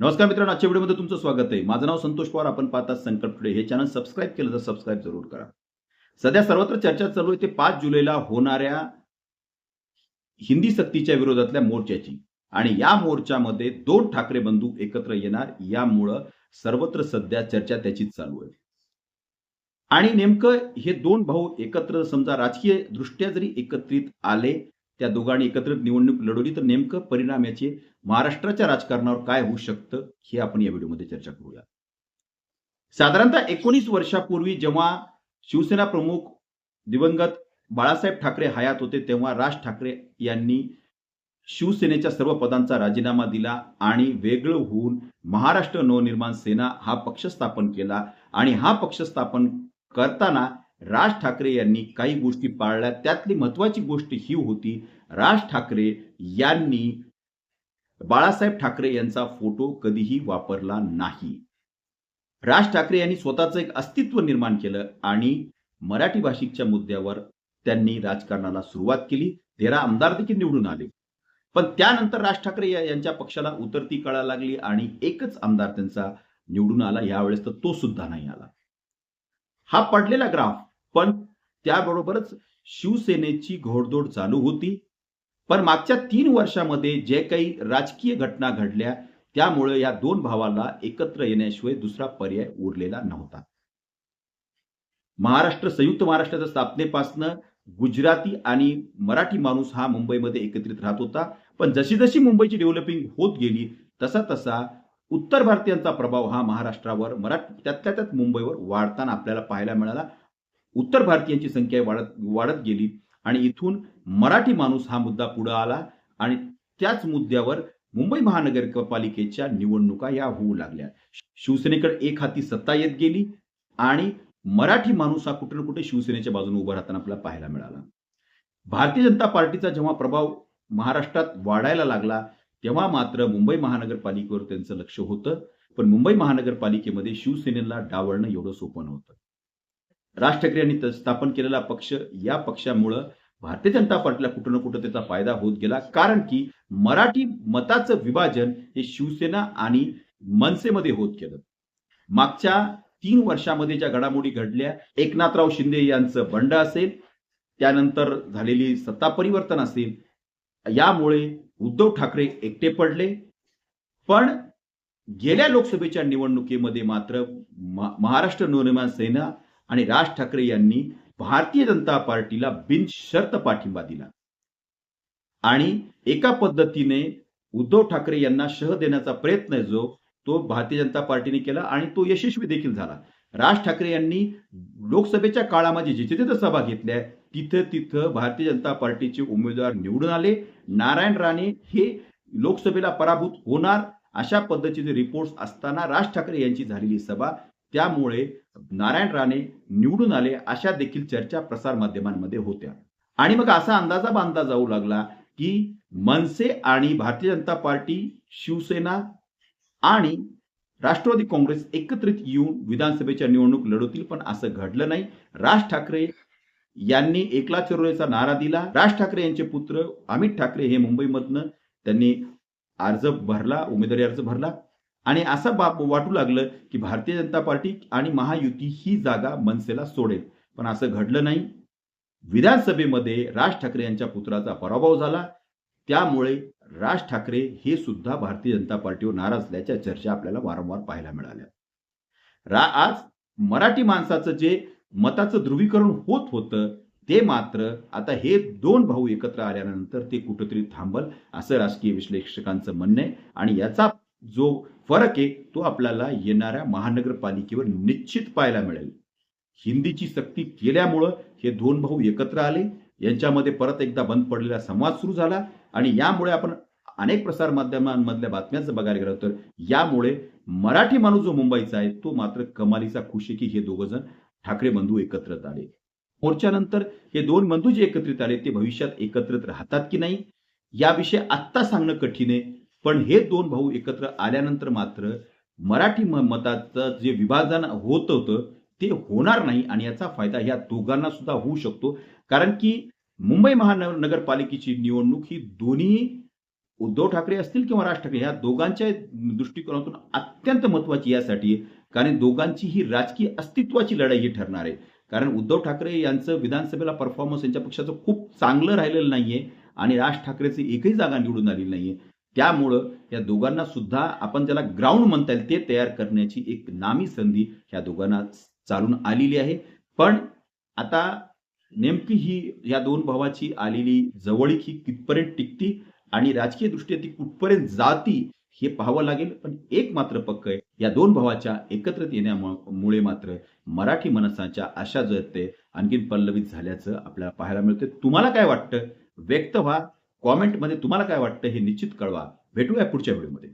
नमस्कार मित्रांनो आजच्या व्हिडिओमध्ये तुमचं स्वागत आहे. माझं नाव संतोष पवार. आपण पाहतात संकल्प टुडे हे चॅनल सबस्क्राईब केलं तर सबस्क्राईब जरूर करा. सध्या सर्वत्र चर्चा चालू आहे ते पाच जुलैला होणाऱ्या हिंदी सक्तीच्या विरोधातल्या मोर्चाची. आणि या मोर्चामध्ये दोन ठाकरे बंधू एकत्र येणार. यामुळं सर्वत्र सध्या चर्चा त्याचीच चालू आहे. आणि नेमकं हे दोन भाऊ एकत्र समजा राजकीय दृष्ट्या जरी एकत्रित आले त्या दोघांनी एकत्र निवडणूक लढवली. तर नेमकं परिणाम याचे महाराष्ट्राच्या राजकारणावर काय होऊ शकतं हे आपण या व्हिडिओमध्ये चर्चा करूया. साधारणतः एकोणीस वर्षापूर्वी जेव्हा शिवसेना प्रमुख दिवंगत बाळासाहेब ठाकरे हयात होते तेव्हा राज ठाकरे यांनी शिवसेनेच्या सर्व पदांचा राजीनामा दिला आणि वेगळं होऊन महाराष्ट्र नवनिर्माण सेना हा पक्ष स्थापन केला. आणि हा पक्ष स्थापन करताना राज ठाकरे यांनी काही गोष्टी पाळल्या. त्यातली महत्वाची गोष्ट ही होती राज ठाकरे यांनी बाळासाहेब ठाकरे यांचा फोटो कधीही वापरला नाही. राज ठाकरे यांनी स्वतःचं एक अस्तित्व निर्माण केलं आणि मराठी भाषिकच्या मुद्द्यावर त्यांनी राजकारणाला सुरुवात केली. तेरा आमदार देखील निवडून आले. पण त्यानंतर राज ठाकरे यांच्या पक्षाला उतरती कळा लागली आणि एकच आमदार त्यांचा निवडून आला. यावेळेस तर तो सुद्धा नाही आला. हा पडलेला ग्राफ पण त्याबरोबरच शिवसेनेची घोडदौड चालू होती. पण मागच्या तीन वर्षामध्ये जे काही राजकीय घटना घडल्या त्यामुळे या दोन भावाला एकत्र येण्याशिवाय दुसरा पर्याय उरलेला नव्हता. महाराष्ट्र संयुक्त महाराष्ट्राच्या स्थापनेपासनं गुजराती आणि मराठी माणूस हा मुंबईमध्ये एकत्रित राहत होता. पण जशी जशी मुंबईची डेव्हलपिंग होत गेली तसा तसा उत्तर भारतीयांचा प्रभाव हा महाराष्ट्रावर मराठी त्यातल्या त्यात मुंबईवर वाढताना आपल्याला पाहायला मिळाला. उत्तर भारतीयांची संख्या वाढत वाढत गेली आणि इथून मराठी माणूस हा मुद्दा पुढे आला आणि त्याच मुद्द्यावर मुंबई महानगरपालिकेच्या निवडणुका या होऊ लागल्या. शिवसेनेकडे एक हाती सत्ता येत गेली आणि मराठी माणूस हा कुठे ना कुठे शिवसेनेच्या बाजूने उभा राहताना आपल्याला पाहायला मिळाला. भारतीय जनता पार्टीचा जेव्हा प्रभाव महाराष्ट्रात वाढायला लागला तेव्हा मात्र मुंबई महानगरपालिकेवर त्यांचं लक्ष होतं. पण मुंबई महानगरपालिकेमध्ये शिवसेनेला डावळणं एवढं सोपं नव्हतं. राज ठाकरे यांनी स्थापन केलेला पक्ष या पक्षामुळं भारतीय जनता पार्टीला कुठं ना कुठं त्याचा फायदा होत गेला. कारण की मराठी मताचं विभाजन हे शिवसेना आणि मनसेमध्ये होत गेलं. मागच्या तीन वर्षामध्ये ज्या घडामोडी घडल्या एकनाथराव शिंदे यांचं बंड असेल त्यानंतर झालेली सत्ता परिवर्तन असेल यामुळे उद्धव ठाकरे एकटे पडले. पण गेल्या लोकसभेच्या निवडणुकीमध्ये मात्र महाराष्ट्र नवनिर्माण सेना आणि राज ठाकरे यांनी भारतीय जनता पार्टीला बिनशर्त पाठिंबा दिला. आणि एका पद्धतीने उद्धव ठाकरे यांना शह देण्याचा प्रयत्न जो तो भारतीय जनता पार्टीने केला आणि तो यशस्वी देखील झाला. राज ठाकरे यांनी लोकसभेच्या काळामध्ये जिथे जिथे सभा घेतल्या तिथं तिथं भारतीय जनता पार्टीचे उमेदवार निवडून आले. नारायण राणे हे लोकसभेला पराभूत होणार अशा पद्धतीचे रिपोर्ट्स असताना राज ठाकरे यांची झालेली सभा त्यामुळे नारायण राणे निवडून आले अशा देखील चर्चा प्रसार माध्यमांमध्ये होत्या. आणि मग असा अंदाजा बांधला जाऊ लागला की मनसे आणि भारतीय जनता पार्टी शिवसेना आणि राष्ट्रवादी काँग्रेस एकत्रित येऊन विधानसभेच्या निवडणूक लढवतील पण असं घडलं नाही. राज ठाकरे यांनी एकला चरोळेचा नारा दिला. राज ठाकरे यांचे पुत्र अमित ठाकरे हे मुंबईमधनं त्यांनी अर्ज भरला उमेदवारी अर्ज भरला. आणि असं बाप वाटू लागलं की भारतीय जनता पार्टी आणि महायुती ही जागा मनसेला सोडेल. पण असं घडलं नाही. विधानसभेमध्ये राज ठाकरे यांच्या पुत्राचा पराभव झाला. त्यामुळे राज ठाकरे हे सुद्धा भारतीय जनता पार्टीवर नाराज असल्याच्या चर्चा आपल्याला वारंवार पाहायला मिळाल्या. रा आज मराठी माणसाचं जे मताचं ध्रुवीकरण होत होतं ते मात्र आता हे दोन भाऊ एकत्र आल्यानंतर ते कुठंतरी थांबल असं राजकीय विश्लेषकांचं म्हणणं आहे. आणि याचा जो फरक आहे तो आपल्याला येणाऱ्या महानगरपालिकेवर निश्चित पाहायला मिळेल. हिंदीची सक्ती केल्यामुळं हे दोन भाऊ एकत्र आले यांच्यामध्ये परत एकदा बंद पडलेला संवाद सुरू झाला आणि यामुळे आपण अनेक प्रसार माध्यमांमधल्या बातम्यांचं बघायला गेलं तर यामुळे मराठी माणूस जो मुंबईचा आहे तो मात्र कमालीचा खुश आहे की हे दोघं जण ठाकरे बंधू एकत्रित आले. मोर्चानंतर हे दोन बंधू जे एकत्रित आले ते भविष्यात एकत्रित राहतात की नाही याविषयी आत्ता सांगणं कठीण आहे. पण हे दोन भाऊ एकत्र आल्यानंतर मात्र मराठी म- मताचं जे विभाजन होत होतं ते होणार नाही आणि याचा फायदा ह्या दोघांना सुद्धा होऊ शकतो. कारण की मुंबई महानगरपालिकेची निवडणूक ही दोन्ही उद्धव ठाकरे असतील किंवा राज ठाकरे ह्या दोघांच्या दृष्टिकोनातून अत्यंत महत्वाची यासाठी आहे. कारण दोघांची ही राजकीय अस्तित्वाची लढाई ही ठरणार आहे. कारण उद्धव ठाकरे यांचं विधानसभेला परफॉर्मन्स यांच्या पक्षाचं खूप चांगलं राहिलेलं नाहीये आणि राज ठाकरेची एकही जागा निवडून आलेली नाहीये. त्यामुळं या दोघांना सुद्धा आपण ज्याला ग्राउंड म्हणता येईल ते तयार करण्याची एक नामी संधी ह्या दोघांना चालून आलेली आहे. पण आता नेमकी ही या दोन भावाची आलेली जवळीक ही कितपर्यंत टिकती आणि राजकीय दृष्ट्या ती कुठपर्यंत जाती हे पाहावं लागेल. पण एक मात्र पक्क आहे या दोन भावाच्या एकत्रित येण्यामुळे मात्र मराठी मनसाच्या आशा जो ते आणखीन पल्लवित झाल्याचं आपल्याला पाहायला मिळतं तुम्हाला काय वाटतं? व्यक्त व्हा. कॉमेंटमध्ये तुम्हाला काय वाटतं हे निश्चित कळवा. भेटूया पुढच्या व्हिडिओमध्ये.